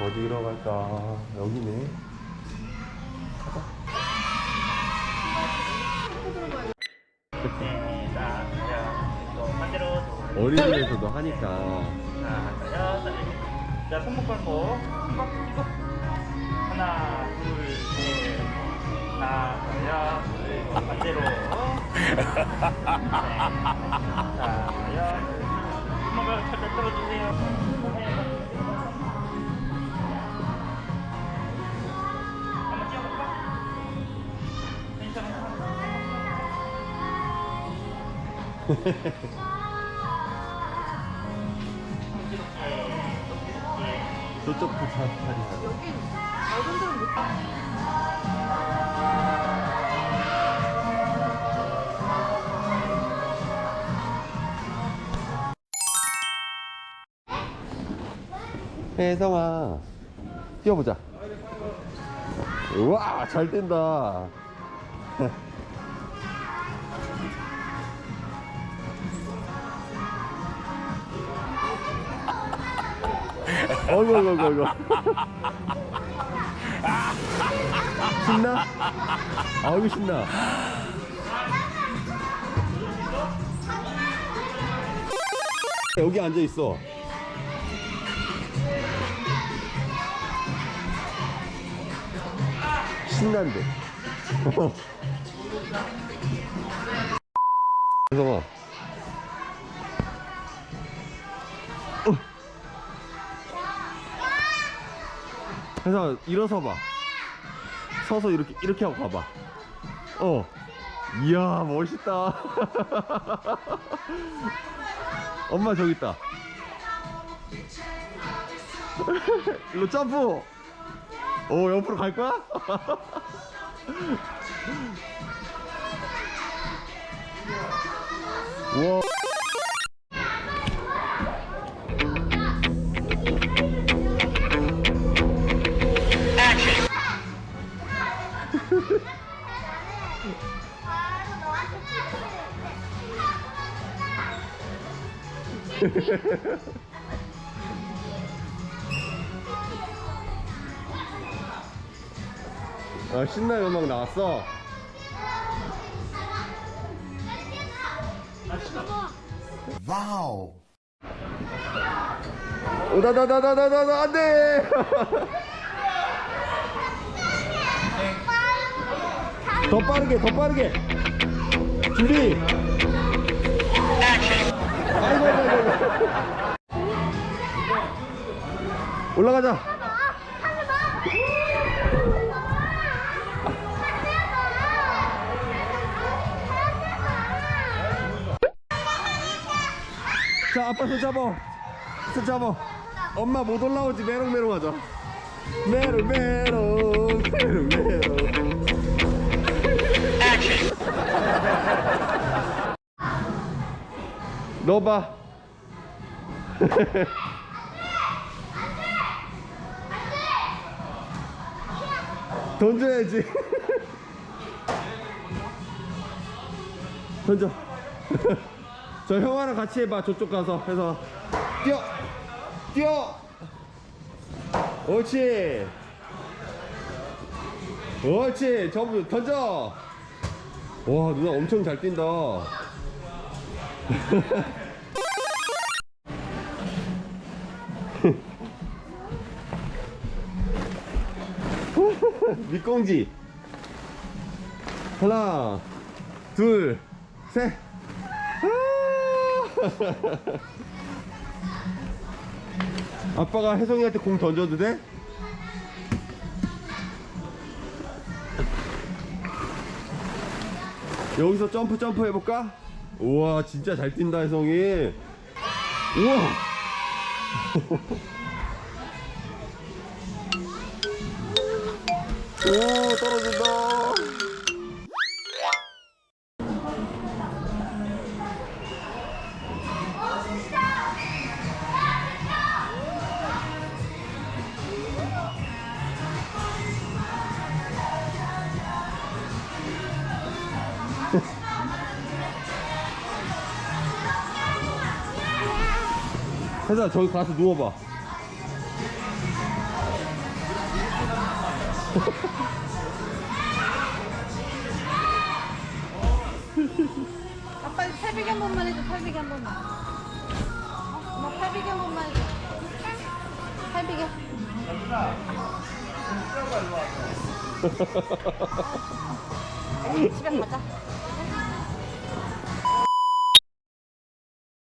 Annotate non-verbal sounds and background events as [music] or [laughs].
어디로 갈까? 여기네. 어린이집에서도 하니까. 자, 자, 손목 걸고. 하나, 둘, 셋, 하나, 자, 자, 반대로. 네. 자, 자, 손목을 살짝 들어주세요. 저쪽도 잘 차리하네. 여긴 혜성아, 뛰어보자. 우와, 잘 뛴다. [laughs] 어이구, 어이구, 어이구, 어이구. 신나? 아이고, 신나. 여기 앉아 있어. 신난데. 어. [laughs] 혜성아, 일어서 봐. 서서 이렇게, 이렇게 하고 가봐. 어. 이야, 멋있다. [laughs] 엄마 저기 있다. [laughs] 일로 점프. 오, 옆으로 갈 거야? [laughs] 우와. 아, 신나는 음악 나왔어. 와우. 오다다다다다다다 안 돼! [laughs] 더 빠르게, 더 빠르게! 준비! 올라가자! 자, 아빠 손 잡아! 손 잡아! 엄마 못 올라오지, 메롱메롱 하자. 메롱메롱, 메롱메롱. 넣어봐. [laughs] 던져야지. 던져. 저 형아랑 같이 해봐. 저쪽 가서 해서 뛰어, 뛰어. 옳지. 옳지. 전부 던져. 와 누나 엄청 잘 뛴다. [laughs] 밑공지. 하나 둘셋. 아빠가 혜성이한테 공 던져도 돼? 여기서 점프 점프 해볼까? 우와 진짜 잘 뛴다 혜성이. 우와 오 떨어진다. [laughs] 혜성아 저기 가서 누워봐 [laughs] 아빠 팔비기 한 번만 해줘 팔비기 한 번만. 어? 엄마 팔비기 한 번만 해줘. 팔비기 집에 가자